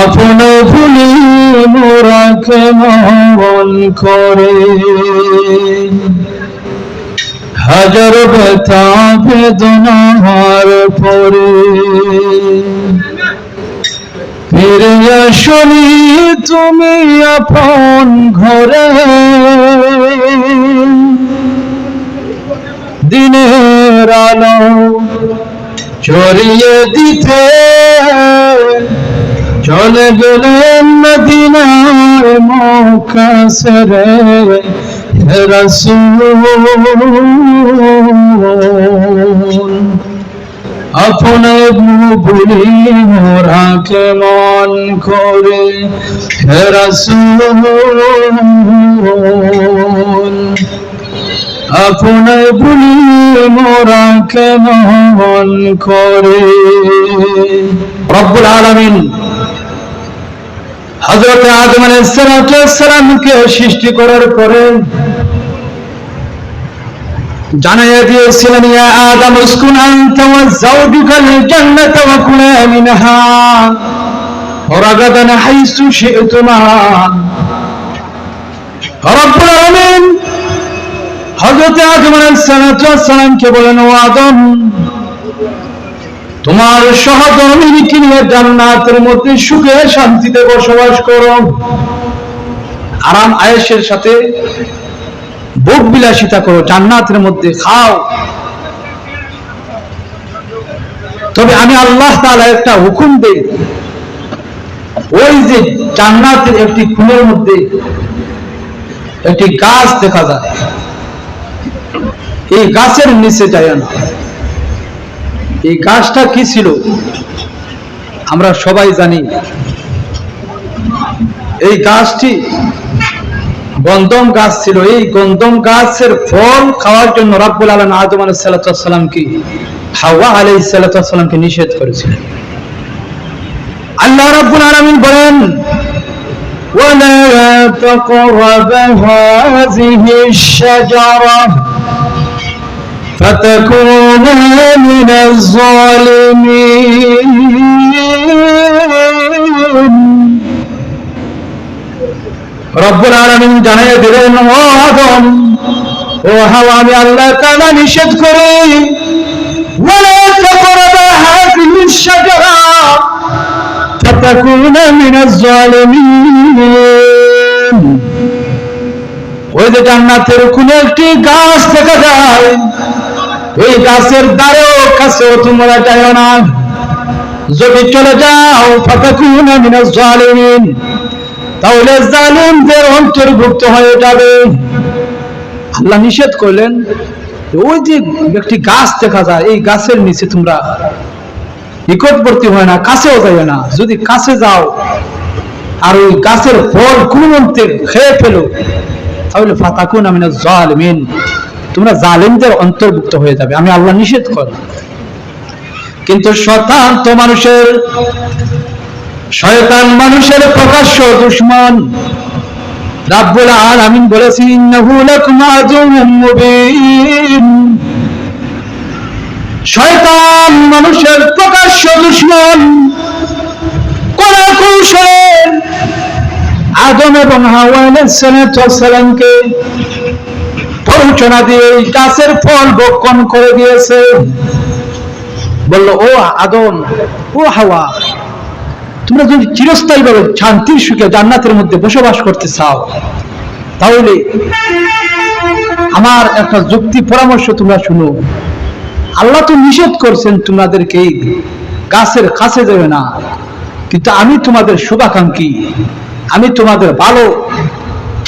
আপন ভুলি মোরা কেমন করে? হাজার ব্যথা বেদনার পরে ফিরে আসনি তুমি আপন ঘরে। দিনের আলো চড়িয়ে দিতে। চলে গেলেন মদিনার মকাসরে রসুল। আপনে ভুলি মোরা কেমন করে, হে রসুল। আপনে ভুলি মোরা কেমন করে? রব্বুল আলামিন হযরত আদম আলাইহিস সালামকে সৃষ্টি করার পরে জানাইয়া দিয়েছিলেন, ইয়া আদম উসকুন আনতা ওয়া ওয়া কুলা মিনহা রাগাদান হাইসু শি'তুমা। রব্বুল আলামিন আদম আলাইহিস সালামকে বলেন, ও আদম, তোমার সহধর্মিনীকে নিয়ে জান্নাতের মধ্যে সুখে শান্তিতে বসবাস করো। আরাম, আয়েশের সাথে ভোগ বিলাসিতা করো, জান্নাতের মধ্যে খাও। তবে আমি আল্লাহ তাআলা একটা হুকুম দেই, ওই যে জান্নাতের একটি ফুলের মধ্যে একটি গাছ দেখা যায়। এই গাছের নিচে যায় না এই গাছটা কি ছিল আমরা সবাই জানি এই গাছটি গন্ধম গাছ ছিল এই গন্ধম গাছের ফল খাওয়ার জন্য রাব্বুল আলম আদম আলাহ সাল্লামকে হাওয়া আলাই সাল্লামকে নিষেধ করেছিলেন আল্লাহ রাব্বুল আলামিন বলেন ولا تقرب هذه الشجرة فتكون من الظالمين রব্বুল আলামিন জানিয়ে দিলেন ও আদম ও হাওয়া আমি আল্লাহ তাআলা নিষেধ করি ولا تقرب هذه الشجرة فتكون من الظالمين ওই যে জান্নাতের কোন একটি গাছ দেখা যায় ওই গাছের দ্বারেও কাছেও তোমরা যাও না। যদি চলে যাও, ফাতাকুনা মিনাজ জালিমিন, তাহলে জালিমদের অন্তর্ভুক্ত হয়ে যাবে। আল্লাহ নিষেধ করলেন ওই যে একটি গাছ দেখা যায়, এই গাছের নিচে তোমরা নিকটবর্তী হয় না, কাছেও যাবে না। যদি কাছে যাও আর ওই গাছের ফল কুমন্তে খেয়ে ফেলো, তাহলে ফাতাকুন না জালিমিন। তোমরা জালিমদের অন্তর্ভুক্ত হয়ে যাবে। আমি আল্লাহ নিষেধ করলাম কিন্তু শতান তো মানুষের, শয়তান মানুষের প্রকাশ্য দুশ্মন। রাব্বুল আলামিন বলেছেন, ইন্নাহু লাকুম আদুউম মুবিন। শয়তান মানুষের প্রকাশ্য দুশ্মন। কৌশলে? আদম এবং হাওয়া আলাইহিস সালামকে প্ররোচনা দিয়ে এই গাছের ফল ভক্ষণ করে দিয়েছে। বলল, ও আদম, ও হাওয়া, তোমরা যদি চিরস্থায়ী ভাবে শান্তির সুখে জান্নাতের মধ্যে বসবাস করতে চাও, তাহলে আমার একটা যুক্তি পরামর্শ তোমরা শুনো। আল্লাহ তো নিষেধ করছেন তোমাদেরকে গাছের কাছে দেবে না। কিন্তু আমি তোমাদের শুভাকাঙ্ক্ষী, আমি তোমাদের ভালো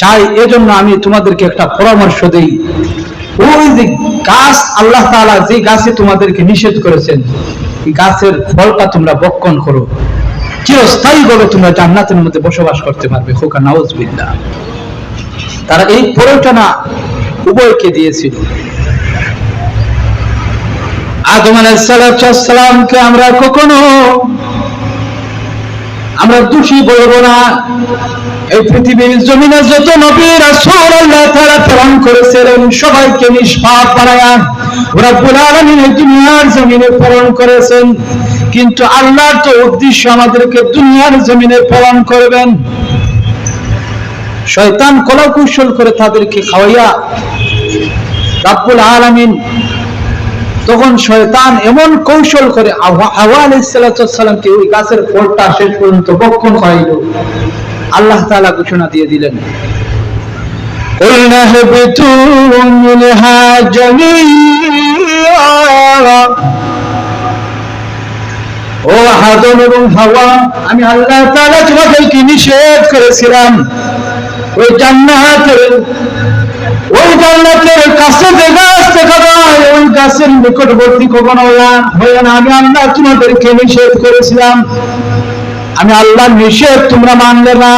চাই, এজন্য আমি তোমাদেরকে একটা পরামর্শ দেই। ওই যে গাছ, আল্লাহ তাআলা যে গাছে তোমাদেরকে নিষেধ করেছেন গাছের ফলটা তোমরা বক্ষণ করো। চিরস্থায়ী ভাবে তোমরা জান্নাতের মধ্যে বসবাস করতে পারবে। খোকা নাউজবিল্লাহ তারা এই প্ররোচনা উভয়কে দিয়েছিল। আদম আলাইসালামকে আমরা কখনো আমরা দোষী বলব না। এই পৃথিবীর জমিনে যত নবী রাসূল আল্লাহ তাআলা প্রেরণ করেছিলেন, সবাইকে নিষ্পাপ বানায়া রব্বুল আলামিন দুনিয়ার জমিনে প্রেরণ করেছেন। কিন্তু আল্লাহর তো উদ্দেশ্য আমাদেরকে দুনিয়ার জমিনে প্রেরণ করবেন। শয়তান কলা কৌশল করে তাদেরকে খাওয়াইয়া রাব্বুল আলামিন তখন শয়তান এমন কৌশল করে হাওয়া আলাইসালামকে ওই গাছের ফলটা শেষ পর্যন্ত বক্ষণ করাইল আল্লাহ তাআলা ঘোষণা দিয়ে দিলেন قلنا اهبطوا منها جميعا ও আদম এবং হাওয়া আমি আল্লাহ তাআলা তোমাদেরকে নিষেধ করেছিলাম ওই জান্নাতের ওই জান্নাতের কাছে যে গাছ দেখা ওই গাছের নিকটবর্তী কখনো হয়ে না, আমি আল্লাহ তোমাদেরকে নিষেধ করেছিলাম। আমি আল্লাহ নিষেধ তোমরা মানলে না।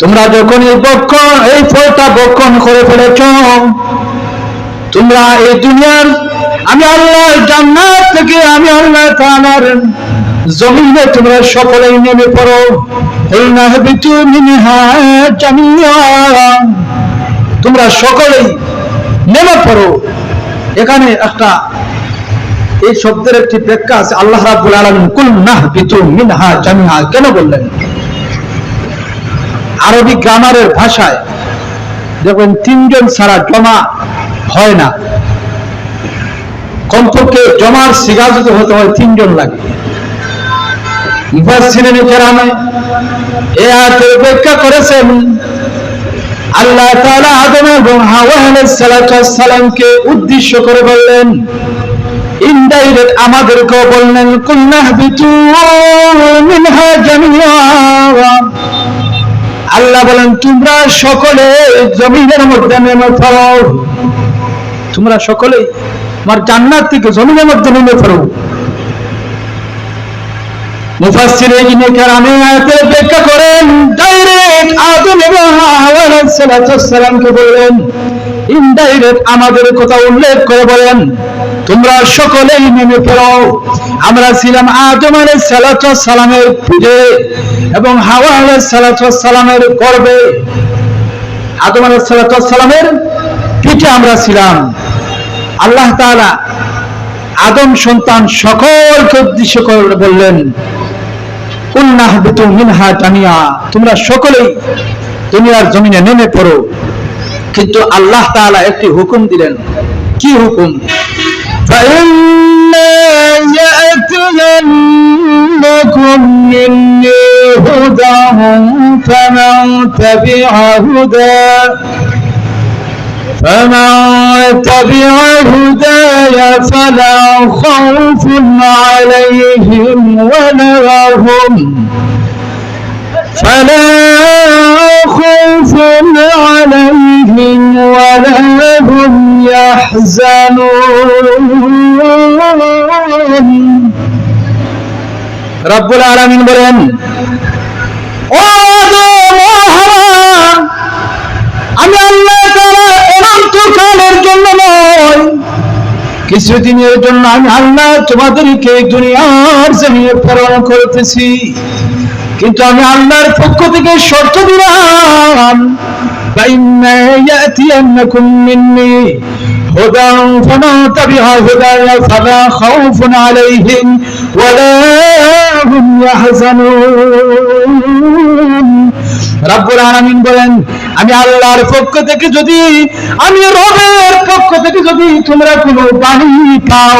তোমরা যখন এই বক্ষণ, এই ফলটা বক্ষণ করে ফেলেছ, তোমরা এই দুনিয়ার, আমি আল্লাহ জান্নাত থেকে, আমি আল্লাহ তাআলার জমিনে তোমরা সকলেই নেমে পড়ো। তোমরা সকলেই নেমে পড়ো। এখানে একটা এই শব্দের একটি ব্যাখ্যা আছে, আল্লাহ রাব্বুল আলামিন কুল নাহবিতু মিনহা জামিয়া কেন বললেন? আরবি গ্রামারের ভাষায় দেখবেন, তিনজন ছাড়া জমা হয় না। কমপক্ষে জমার সিগা যদি হতে হয়, তিনজন লাগে। ব্যাখ্যা করেছেন আল্লাহ আদম এবং উদ্দেশ্য করে বললেন, ইনডাইরেক্ট বললেন আল্লাহ বলেন, তোমরা সকলে জমিনের মধ্যে নেমে পড়ো। তোমরা সকলে আমার জান্নাত থেকে জমিনের মধ্যে নেমে পড়ো। আমাদের কথা উল্লেখ করে বলেন, তোমরা সকলেই নেমে পড়ো আমরা ছিলাম আদম সালাতু সালামের পিঠে এবং হাওয়া সালাতু সালামের গর্ভে আদম সালাতু সালামের পিঠে আমরা ছিলাম। আল্লাহ তাআলা আদম সন্তান সকলকে উদ্দেশ্য করে বললেন উন্নাহবিতু মিনহা জামিয়া তোমরা সকলেই দুনিয়ার জমিনে নেমে পড়ো কিন্তু আল্লাহ তাআলা একটি হুকুম দিলেন কি হুকুম فإما يأتينكم مني هدى فمن تبع هدى فمن تبع هداي فلا خوف عليهم ولا هم فلا خوف عليهم ولا هم يحزنون রব্বুল আলামিন বলেন ও আদম ও হাওয়া আমি আল্লাহ তাআলা অনন্তকালের জন্য নয় কিছুদিনের জন্য আমি আল্লাহ তোমাদেরকে এই দুনিয়ার জমিনে প্রেরণ করতেছি কিন্তু আমি আল্লাহর পক্ষ থেকে শর্ত দিলাম فإما يأتينكم مني هدى فمن تبع هداي فلا خوف عليهم ولا هم يحزنون রাব্বুল আলামিন বলেন, আমি আল্লাহর পক্ষ থেকে যদি, আমি রবের পক্ষ থেকে যদি তোমরা কোনো বাণী পাও,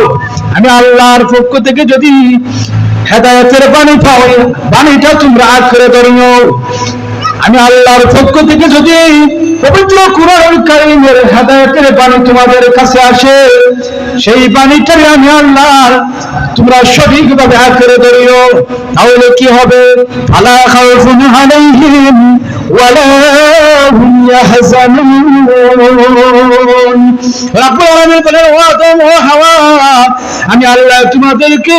আমি আল্লাহর পক্ষ থেকে যদি হেদায়েতের বাণী পাও পানিটা তোমরা আঁকড়ে ধরিও আমি আল্লাহর পক্ষ থেকে যদি পবিত্র কুরআন কারীমের হেদায়েতের বাণী তোমাদের কাছে আসে, সেই বাণীটাই আমি আল্লাহর তোমরা সঠিকভাবে করে ধরিও, তাহলে কি হবে? আলা খাউফুন আলাইহিম আমি আল্লাহ তোমাদেরকে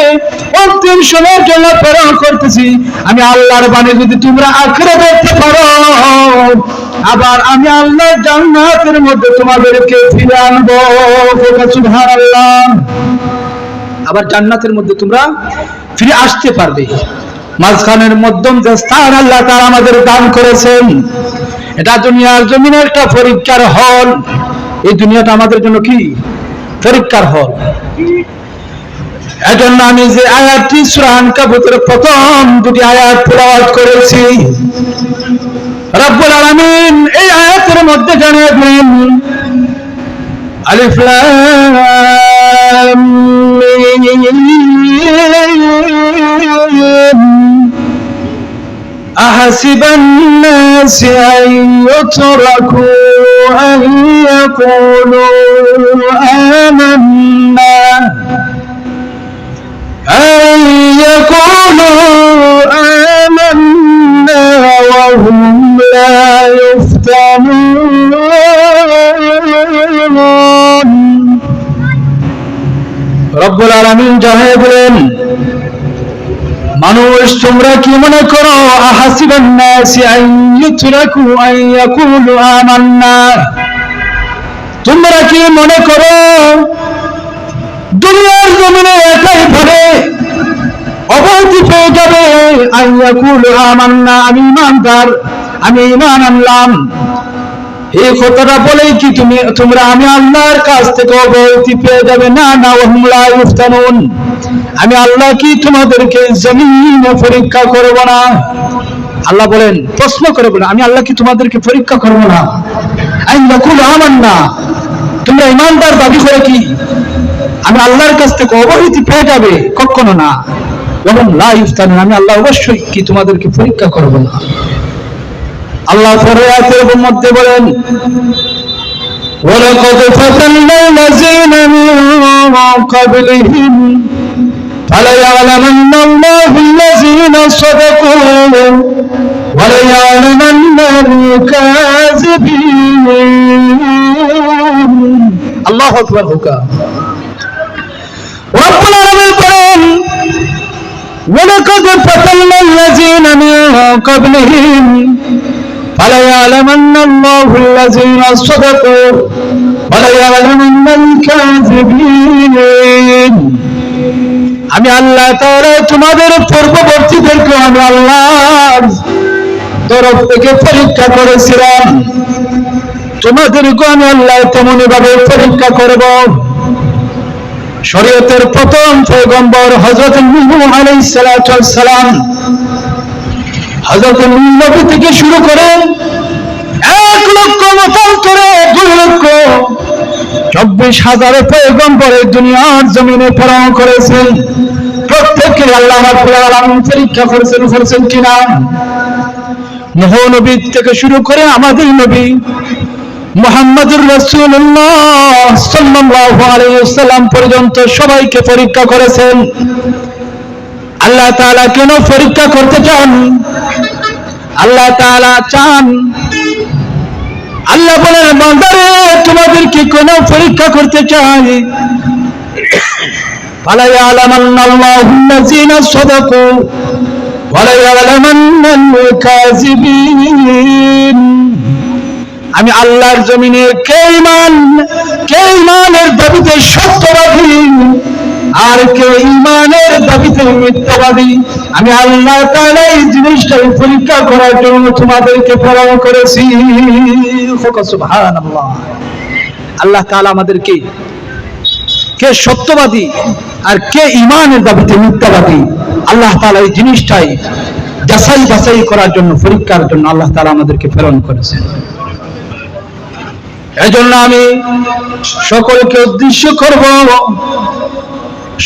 অন্তিম সময়ের জন্য প্রেরণ করতেছি। আমি আল্লাহর বাণী যদি তোমরা আঁকড়ে ধরতে পারো, আবার আমি আল্লাহ জান্নাতের মধ্যে তোমাদেরকে ফিরে আনব। আবার জান্নাতের মধ্যে তোমরা ফিরে আসতে পারবে। মাঝখানের মধ্যম যে স্থান আল্লাহ তারা আমাদের দান করেছেন, এটা দুনিয়ার জমিনে একটা পরীক্ষার হল। এই দুনিয়াটা আমাদের জন্য কি? পরীক্ষার হল। এজন্য আমি যে আয়াতটি সুরান কাবুতের প্রথম দুটি আয়াত তেলাওয়াত করেছি। রব্বুল আলামিন এই আয়াতের মধ্যে জানিয়ে দিলেন, আলিফ লাম أحسب الناس أن يتركوا أن يقولوا آمنا أن يقولوا آمنا وهم لا يفتنون. رب العالمين جهاد মানুষ, তোমরা কি মনে করো? আহাসিবান নাসি আন ইউতরাকু আন ইয়াকুলু আমান্না। তোমরা কি মনে করো? দুনিয়ার জমিনে একাই ভাবে অবৈধি পেয়ে যাবে। আন ইয়াকুলু আমান্না, আমি ইমানদার, আমি ইমান আনলাম। এই কথাটা বলেই কি তুমি, তোমরা আমি আল্লাহর কাছ থেকে অবৈধি পেয়ে যাবে? না না ওহুম লা ইফতানুন। আমি আল্লাহ কি তোমাদেরকে জমিনে পরীক্ষা করব না? আল্লাহ বলেন, প্রশ্ন করে বলেন, আমি আল্লাহ কি তোমাদেরকে পরীক্ষা করব না? আমি নকুল আমান না তোমরা ইমানদার দাবি করে কি? আমি আল্লাহর কাছ থেকে অবহিতি পেয়ে যাবে? কখনো না। এবং লা ইফতানুন। আমি আল্লাহ অবশ্যই কি তোমাদেরকে পরীক্ষা করব না? আল্লাহ পরে আয়াতের মধ্যে বলেন ولقد فتنا الذين من قبلهم فليعلمن الله الذين صدقوا وليعلمن الكاذبين الله أكبر হুকা رب العالمين বলেন ولقد فتنا الذين من قبلهم فليعلمن الله الذين صدقوا وليعلمن الكاذبين আমি আল্লাহ তাআলা তোমাদের পূর্ববর্তীদেরকে আমি আল্লাহর তরফ থেকে পরীক্ষা করেছিলাম তোমাদেরকে আমি আল্লাহ তেমনি ভাবে পরীক্ষা করব শরীয়তের প্রথম পয়গম্বর হযরত নূহ আলাইহিস সালাতু ওয়াস সালাম হযরত নূহ নবী থেকে শুরু করে এক লক্ষ মতান্তরে দুই লক্ষ, চব্বিশ হাজার পরে দুনিয়ার জমিনে প্রেরণ করেছেন। প্রত্যেককে আল্লাহ পরীক্ষা করেছেন করেছেন কিনা? নূহ নবী থেকে শুরু করে আমাদের নবী মুহাম্মদুর রাসূলুল্লাহ সাল্লাল্লাহু আলাইহি পর্যন্ত সবাইকে পরীক্ষা করেছেন। আল্লাহ তাআলা কেন পরীক্ষা করতে চান? আল্লাহ চান। আল্লাহ বলেন, বান্দারে, তোমাদেরকে কোন পরীক্ষা করতে চাই। আমি আল্লাহর জমিনে কে ইমান কে ইমানের দাবিতে সত্যবাদী? আর কে ইমানের দাবিতে মিথ্যাবাদী? আমি আল্লাহ তাআলা এই জিনিসটাই পরীক্ষা করার জন্য তোমাদেরকে প্রেরণ করেছি। আল্লাহ তাআলা আমাদেরকে কে সত্যবাদী আর কে ইমানের দাবিতে মিথ্যাবাদী, আল্লাহ তাআলা এই জিনিসটাই যাচাই বাছাই করার জন্য, পরীক্ষার জন্য আল্লাহ তাআলা আমাদেরকে প্রেরণ করেছেন। এজন্য আমি সকলকে উদ্দেশ্য করব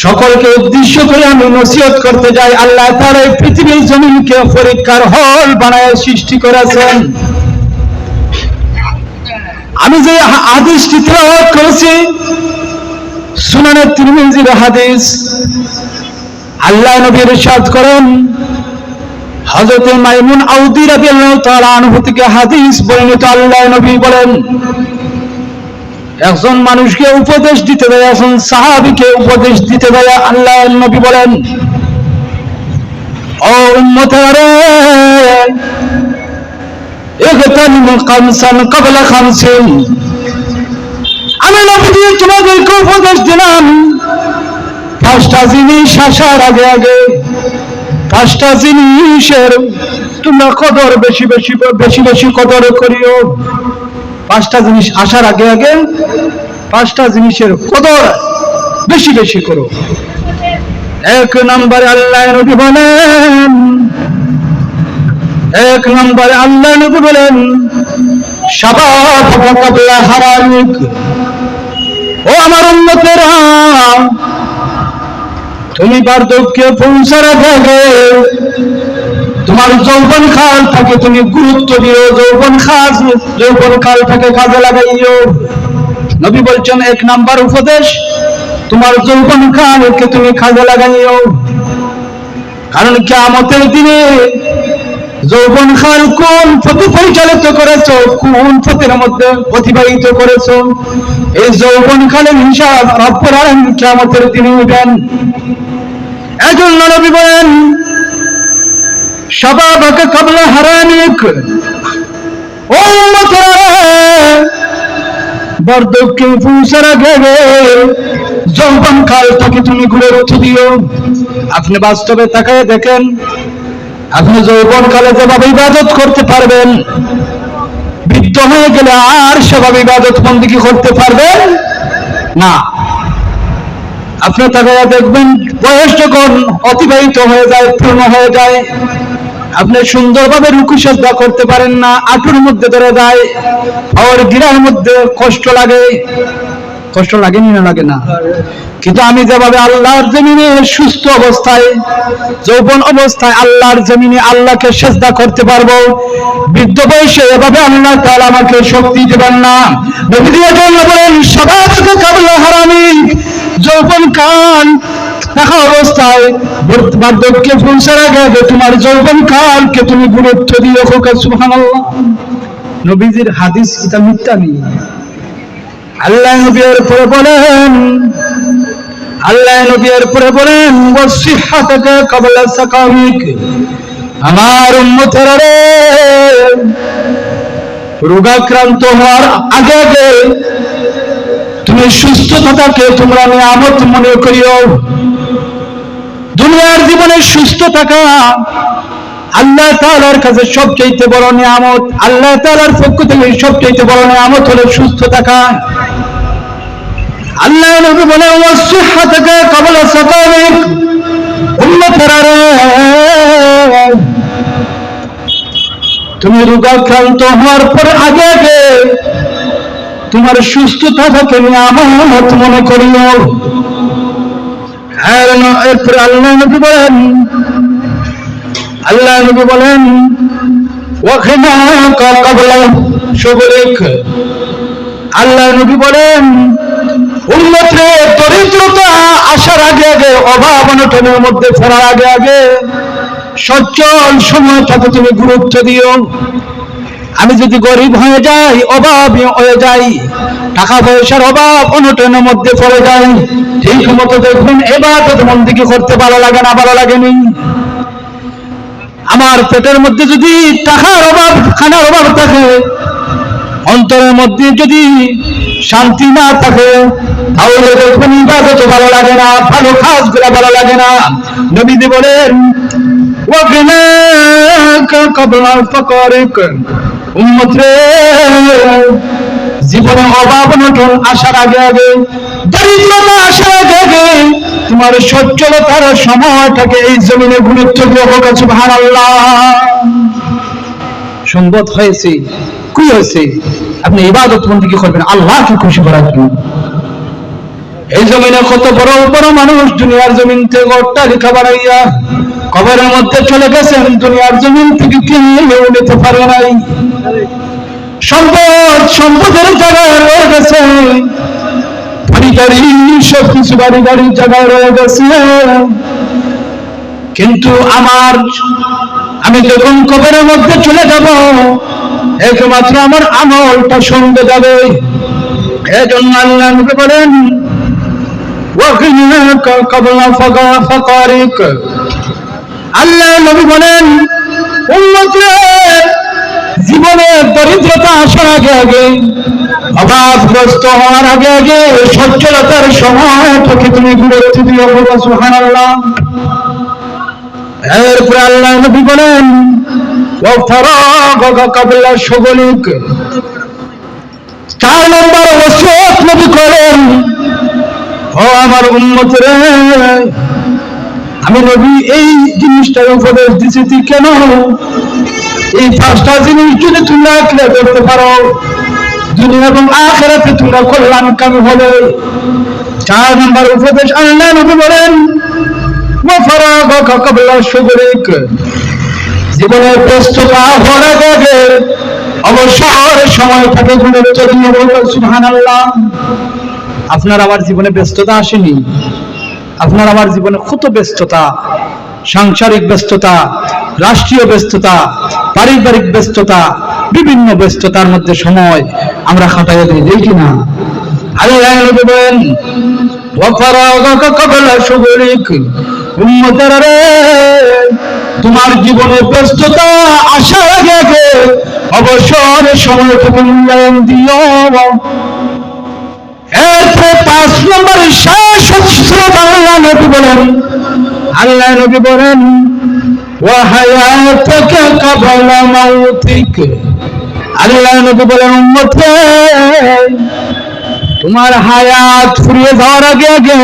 সকলকে উদ্দেশ্য করে আমি নসিহত করতে যাই। আল্লাহ তার এই পৃথিবীর জমিনকে পরীক্ষার হল বানায় সৃষ্টি করেছেন। আমি যে হাদিসটি তেলাওয়াত করেছি, সুনানের তিরমিজির হাদিস, আল্লাহ নবীর ইরশাদ করেন, হযরত মাইমুন আউদি রাদিয়াল্লাহু তাআলা আনহু থেকে হাদিস বর্ণিত আল্লাহ নবী বলেন একজন মানুষকে উপদেশ দিতে দেয়, একজন সাহাবিকে উপদেশ দিতে দেয়, আল্লাহ নবী বলেন, ও উম্মতারে উপদেশ আগে আগে তোমরা কদর বেশি বেশি বেশি বেশি কদর করিও। পাঁচটা জিনিস আসার আগে আগে পাঁচটা জিনিসের কদর বেশি বেশি করো। এক নম্বরে আল্লাহ নবী বলেন, এক নম্বরে আল্লাহ নবী বলেন ও আমার উন্নতেরা তুমি বার্ধক্যে পৌঁছার আগে তোমার যৌবন খাল থাকে তুমি গুরুত্ব দিও, যৌবন খাস যৌবন কালটাকে কাজে লাগাইও। নবী বলছেন, এক নাম্বার উপদেশ, তোমার যৌবন কালকে তুমি কাজে লাগাইও। কারণ কেমতের দিনে যৌবন খাল কোন পথে পরিচালিত করেছ, কোন পথের মধ্যে অতিবাহিত করেছ? এই যৌবন খালের হিসাব রব্বুল আলামিন কিয়ামতের দিনে নেবেন এজন্য নবী বলেন শাবাবাকে কাবলা হারানিক। ও বার্ধক্যে পৌঁছার আগে যৌবন কালটাকে তুমি ঘুরে গুরুত্ব দিও। আপনি বাস্তবে তাকায় দেখেন, আপনি যৌবন কালে যেভাবে ইবাদত করতে পারবেন, বৃদ্ধ হয়ে গেলে আর সেভাবে ইবাদত বন্দিকে করতে পারবেন? না। আপনি তাকায় দেখবেন, বয়স যখন অতিবাহিত হয়ে যায়, পূর্ণ হয়ে যায় আপনি সুন্দরভাবে রুকু সেজদা করতে পারেন না, আটুর মধ্যে ধরে যায় আর গিরার মধ্যে কষ্ট লাগে। কষ্ট লাগেনি না লাগে না? কিন্তু আমি যেভাবে আল্লাহর জমিনে সুস্থ অবস্থায়, যৌবন অবস্থায় আল্লাহর জমিনে আল্লাহকে সেজদা করতে পারব, বৃদ্ধ বয়সে এভাবে আল্লাহ তাআলা আমাকে শক্তি দেবেন না। নবী দিয়ে জন্য বলেন কাবলা হারামি যৌবন কাল থাকা অবস্থায় বার্ধক্যে পৌঁছার আগে তোমার যৌবন কালকে তুমি গুরুত্ব দিও খোকা সুবহানাল্লাহ। নবীজির হাদিস এটা মিথ্যা নেই? আল্লাহ নবীর পরে বলেন, আল্লাহ নবীর পরে বলেন ওয়াসিহাতাকা ক্বাবলা সাকামিক। আমার উম্মতেরা রে, রোগাক্রান্ত হওয়ার আগে আগে তুমি সুস্থতাকে তোমরা নিয়ামত মনে করিও। দুনিয়ার জীবনে সুস্থ থাকা আল্লাহ তাআলার কাছে সবচেয়ে বড় নিয়ামত। আল্লাহ তাআলার পক্ষ থেকে সবচেয়ে বড় নিয়ামত হলো সুস্থ থাকা। আল্লাহ নবী বলে ক্বাবলা সাকামিক উম্মতেরা রে তুমি রোগাক্রান্ত হওয়ার পরে আগে আগে তোমার সুস্থতা থাকে নিয়ামত মনে করিও। আর আল্লাহ নবী বলেন বলেন বলেন দরিদ্রতা আসার আগে আগে, অভাব অনটনের মধ্যে ফেরার আগে আগে, সচ্ছল সময়টাকে তুমি গুরুত্ব দিও। আমি যদি গরিব হয়ে যাই, অভাব হয়ে যাই, টাকা পয়সার অভাব অনুটনের মধ্যে পড়ে যাই ঠিক মতো দেখুন এবার তো মন দিকে করতে ভালো লাগে না ভালো লাগেনি? আমার পেটের মধ্যে যদি টাকার অভাব, খানার অভাব থাকে, অন্তরের মধ্যে যদি শান্তি না থাকে, তাহলে দেখবেন ইবাদত ভালো লাগে না, ভালো খাসগুলা ভালো লাগে না। নবীদি বলেন ওকে কবলা ফকরিক। রে জীবনে অভাব অনটন আসার আগে আগে দরিদ্রতা আসার আগে আগে তোমার সচ্ছলতার সময়টাকে এই জমিনে গুরুত্ব দিয়ে হোক, সুবহানাল্লাহ। সম্পদ হয়েছে, কি হয়েছে? আপনি ইবাদত বন্দী করবেন? আল্লাহকে খুশি করার জন্য। এই জমিনে কত বড় বড় মানুষ দুনিয়ার জমিন থেকে অট্টালিকা বানাইয়া কবরের মধ্যে চলে গেছেন দুনিয়ার জমিন থেকে কিনেও নিতে পারে নাই সম্পদ সম্পদের জায়গায় রয়ে গেছে বাড়ি গাড়ি সব কিছু বাড়ি গাড়ির জায়গায় রয়ে গেছে কিন্তু আমার আমি যখন কবরের মধ্যে চলে যাব একমাত্র আমার আমলটা সঙ্গে যাবে এজন্য আল্লাহ নবী বলেন وغناك قبل فقا- فقرك আল্লাহ নবী বলেন উন্নতে জীবনে দরিদ্রতা আসার আগে আগে অভাবগ্রস্ত হওয়ার আগে আগে, সচ্ছলতার সময় তোকে তুমি গুরুত্ব দিও সুহান আল্লাহ এরপরে আল্লাহ নবী বলেন ও সগলিক। চার নম্বর ওসিয়ত নবী করেন, ও আমার উম্মতের আমি নবী, এই জিনিসটার উপদেশ দিছি, তুই কেন? এই পাঁচটা জিনিস যদি তোমরা আঁকড়ে করতে পারো, দুনিয়া এবং আখেরাতে তোমরা কল্যাণ কামি হবে। চার নম্বর উপদেশ, আল্লাহ নবী বলেন জীবনের প্রস্তুত আপনার আবার জীবনে ব্যস্ততা আসেনি। আপনার আমার জীবনে কত ব্যস্ততা, সাংসারিক ব্যস্ততা, রাষ্ট্রীয় ব্যস্ততা, পারিবারিক ব্যস্ততা, বিভিন্ন ব্যস্ততার মধ্যে সময় আমরা খাটাইয়া দিই যাই কিনা? নবী বলেন তোমার জীবনে ব্যস্ততা আগে আগে অবসর সময় তুমি মূল্যায়ন দিও। পাঁচ নম্বরে শেষ অংশ আল্লাহ বলেন আল্লাহ নবী বলেন তোমার হায়াত ফুরিয়ে যাওয়ার আগে আগে,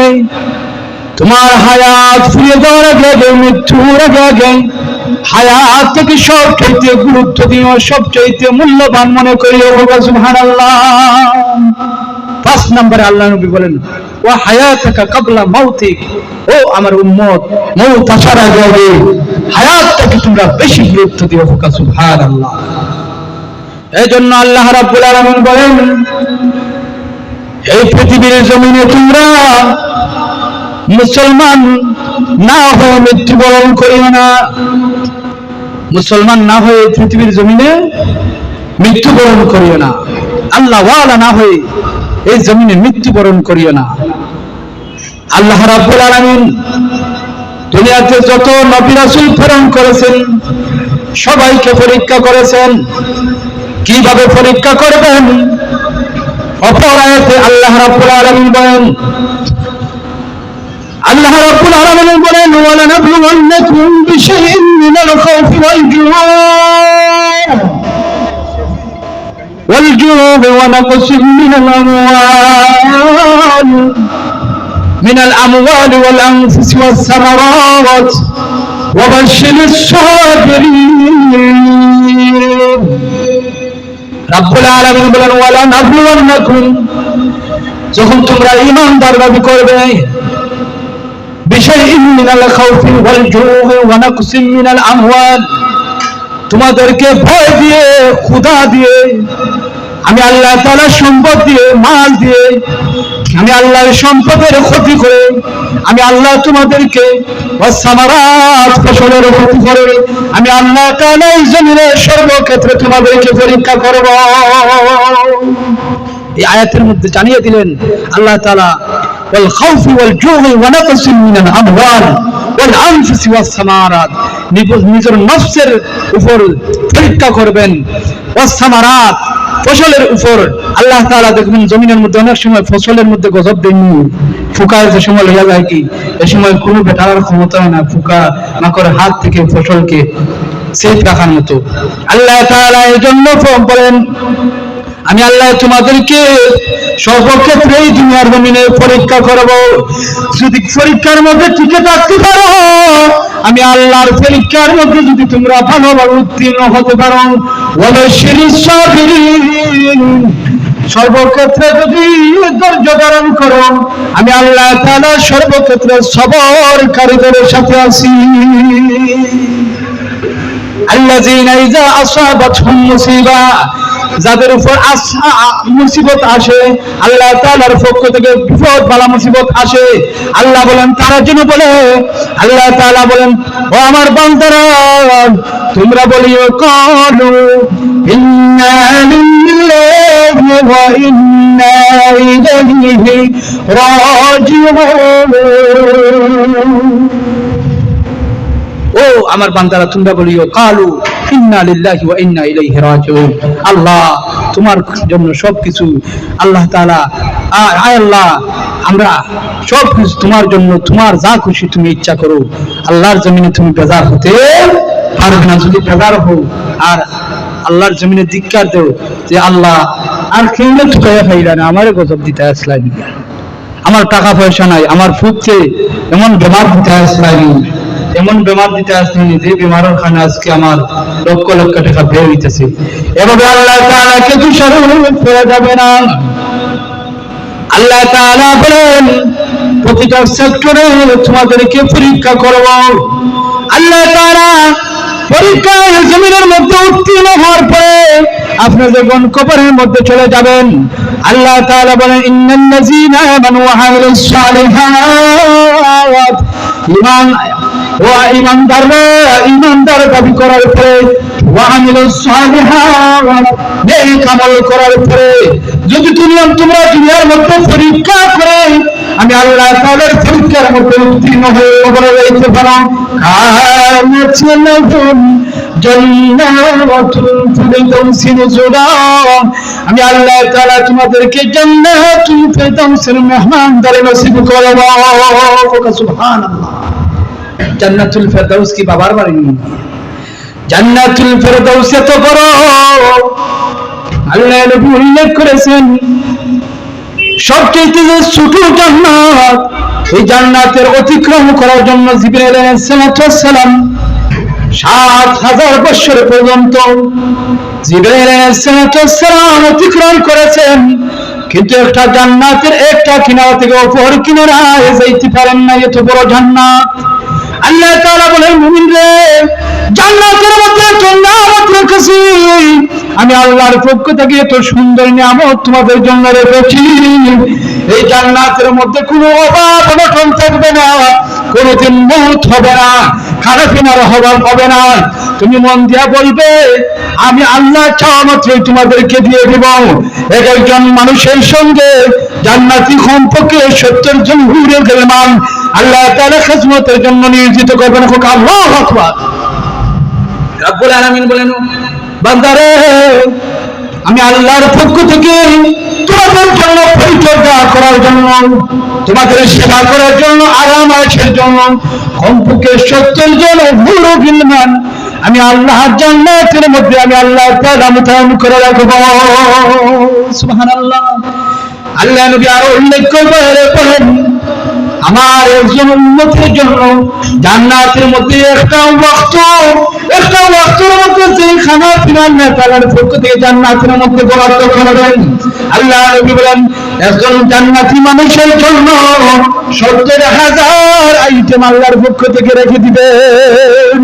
তোমার হায়াত ফুরিয়ে যাওয়ার আগে আগে, মৃত্যুর আগে আগে হায়াত থেকে সবচাইতে গুরুত্ব দিও, সবচাইতে মূল্যবান মনে করিও সুবহানাল্লাহ। পাঁচ নম্বরে আল্লাহ নবী বলেন ও হায়াতাকা কাবলা মাউতিক। ও আমার উম্মত, মৌত আসার আগে আগে হায়াতটাকে তোমরা বেশি গুরুত্ব দিও হোকা সুবহানাল্লাহ। এই জন্য আল্লাহ রাব্বুল আলামিন বলেন, এই পৃথিবীর জমিনে তোমরা মুসলমান না হয়ে মৃত্যুবরণ করিও না। মুসলমান না হয়ে পৃথিবীর জমিনে মৃত্যুবরণ করিও না। আল্লাহ ওয়ালা না হয়ে এই জমিনে মৃত্যুবরণ করিও না। আল্লাহ রাব্বুল আলামিন দুনিয়াতে যত নবী রাসূল প্রেরণ করেছেন, সবাইকে পরীক্ষা করেছেন। কীভাবে পরীক্ষা করবেন? অপর আয়াতে আল্লাহ রাব্বুল আলামিন বলেন, আল্লাহ রাব্বুল আলামিন বলেন ওয়ালা নাবলুওয়ান্নাকুম বিশাইইন মিনাল খাউফি ওয়াল জুআ والجوع ونقص من الأموال من الأموال والأنفس والثمرات وبشر الصابرين رب العالمين বলেন ওয়ালা নাবলুওয়ান্নাকুম যখন তোমরা ঈমানদার দাবি করবে বিশাইইন মিনাল খাউফি ওয়াল জু'i ওয়া নাকসিম মিনাল আমওয়াল তোমাদেরকে ভয় দিয়ে ক্ষুধা দিয়ে আমি আল্লাহ তাআলা সম্পদ দিয়ে, মাল দিয়ে, আমি আল্লাহর সম্পদের ক্ষতি করে, আমি আল্লাহ তোমাদেরকে ফসলের ক্ষতি করে, আমি আল্লাহ এই জমিনের সর্বক্ষেত্রে তোমাদেরকে পরীক্ষা করব। এই আয়াতের মধ্যে জানিয়ে দিলেন আল্লাহ ওয়া নাকসিম মিনাল আমওয়াল ওয়াল আনফুসি ওয়াস সামারাত নিজের নফসের উপর পরীক্ষা করবেন। ওয়াস সামারাত ফসলের উপর আল্লাহ তাআলা দেখবেন জমিনের মধ্যে অনেক সময় ফসলের মধ্যে গজব দেননি ফুকায় যে সময় লেগে যায় কি? এ সময় কোনো বেটার ক্ষমতা হয় না, ফুকা না করে হাত থেকে ফসলকে সেফ রাখার মতো। আল্লাহ তাআলা এই জন্য বলেন, আমি আল্লাহ তোমাদেরকে সর্বক্ষেত্রে এই দুনিয়ার জমিনে পরীক্ষা করব। যদি পরীক্ষার মধ্যে টিকে থাকতে পারো আমি আল্লাহর পরীক্ষার মধ্যে যদি তোমরা ভালোভাবে উত্তীর্ণ হতে পারো সর্বক্ষেত্রে যদি ধৈর্য ধারণ করো, আমি আল্লাহ তালা সর্বক্ষেত্রে কারিগরের সাথে আছি। মুসিবা, যাদের উপর মুসিবত আসে, আল্লাহ তাআলার পক্ষ থেকে বিপদ বালা মুসিবত আসে। আল্লাহ বলেন তারা যেন বলে? আল্লাহ তাআলা বলেন, ও আমার বান্দারা, তোমরা বলিও, কালু ও আমার বান্দারা, তোমরা বলিও, কালু, ইন্না লিল্লাহি ওয়া ইন্না ইলাইহি রাজিউন। আল্লাহ, তোমার জন্য সবকিছু, আল্লাহ তাআলা আয় আল্লাহ, আমরা সব কিছু তোমার জন্য, তোমার যা খুশি তুমি ইচ্ছা করো। আল্লাহর জমিনে তুমি বেজার হতে পারবে না। যদি বেজার হও, আর আল্লাহর জমিনে ধিক্কার দেও যে আল্লাহ, আর খেলে ঠুকাইয়া খাইলা না, আমারে গজব দিতে আসলাই আমার টাকা পয়সা নাই, আমার ফুটছে, এমন বেমার দিতে আসলাইনি এমন বেমার দিতে আসলাইনি যে বেমারের খানে আজকে আমার লক্ষ লক্ষ টাকা বের হইতেছে। এভাবে আল্লাহ তাআলাকে তুষার ফেরা যাবে না। আল্লাহ তাআলা বলেন, প্রতিটা সেক্টরে তোমাদেরকে পরীক্ষা করব। আল্লাহ তাআলা পরীক্ষায় জমিনের মধ্যে উত্তীর্ণ হওয়ার পরে আপনি যখন কবরের মধ্যে চলে যাবেন, আল্লাহ তাআলা বলেন ইন্নাল্লাযীনা আমানু ওয়া আমিলুস সালিহাত। ঈমান ইমানদার দাবি করার পরে আমল করার পরে, যদি তুমি তোমরা দুনিয়ার মধ্যে পরীক্ষা করে, আমি আল্লাহ তাআলার পরীক্ষার মধ্যে উত্তীর্ণ হয়ে কবরে যাইতে পারো। আমি আল্লাহ তাআলা তোমাদেরকে জান্নাতুল ফিরদাউসের মেহমানদারি নসিব করব। সুবহানাল্লাহ। জান্নাতুল ফিরদাউস কি বাবার বাড়ি নেই? জান্নাতুল ফিরদাউস এত বড়। আল্লাহ নবী উল্লেখ করেছেন, সবচেয়ে যে ছোট জান্নাত, এই জান্নাতের অতিক্রম করার জন্য জিবরাইল আলাইহিস সালাম সাত হাজার বছর পর্যন্ত জিবরাইল সালাম অতিক্রম করেছেন, কিন্তু একটা জান্নাতের একটা কিনারা থেকে অপর কিনারায় যাইতে পারেন না এত বড় জান্নাত। আল্লাহ তাআলা বলেন, মুমিন রে, জান্নাতের মধ্যে রেখেছি। আমি আল্লাহর পক্ষ থেকে এত সুন্দর নিয়ামত তোমাদের জন্য রেখেছি। এই জান্নাতের মধ্যে কোনো অভাব অনটন থাকবে না, কোনোদিন মৌত হবে না পিনার হবার হবে না। তুমি মন দিয়া বলবে, আমি আল্লাহ চাওয়া মাত্রই তোমাদেরকে দিয়ে দিব। এক একজন মানুষের সঙ্গে জান্নাতি সম্পর্কে সত্তর জন হুরের গেলমান আল্লাহ তাআলা খেজমতের জন্য নিয়োজিত করবেন। হোক আল্লাহ আকবার। রাব্বুল আলামিন বলেন বান্দারে আমি আল্লাহর পক্ষ থেকে তোমাদের জন্য পরিচর্যা করার জন্য তোমাদের সেবা করার জন্য আরাম আয়েশের জন্য কমপক্ষে সত্তর জন বুড়ো গিলমান আমি আল্লাহর জান্নাতের মধ্যে আমি আল্লাহ তাআলা মোতায়েন করে রাখব। সুবহানাল্লাহ। আল্লাহ নবী আরও উল্লেখ বলেন, আমার একজন উন্নতির জন্য জান্নাতের মধ্যে একটা ওয়াক্ত, একটা ওয়াক্তের মধ্যে যে খানা পিনা নেতালার পক্ষ থেকে জান্নাতের মধ্যে বরাদ্দ করবেন আল্লাহ নবী বলেন, একজন জান্নাতি মানুষের জন্য সত্তর হাজার আইটেম আল্লাহর পক্ষ থেকে রেখে দিবেন।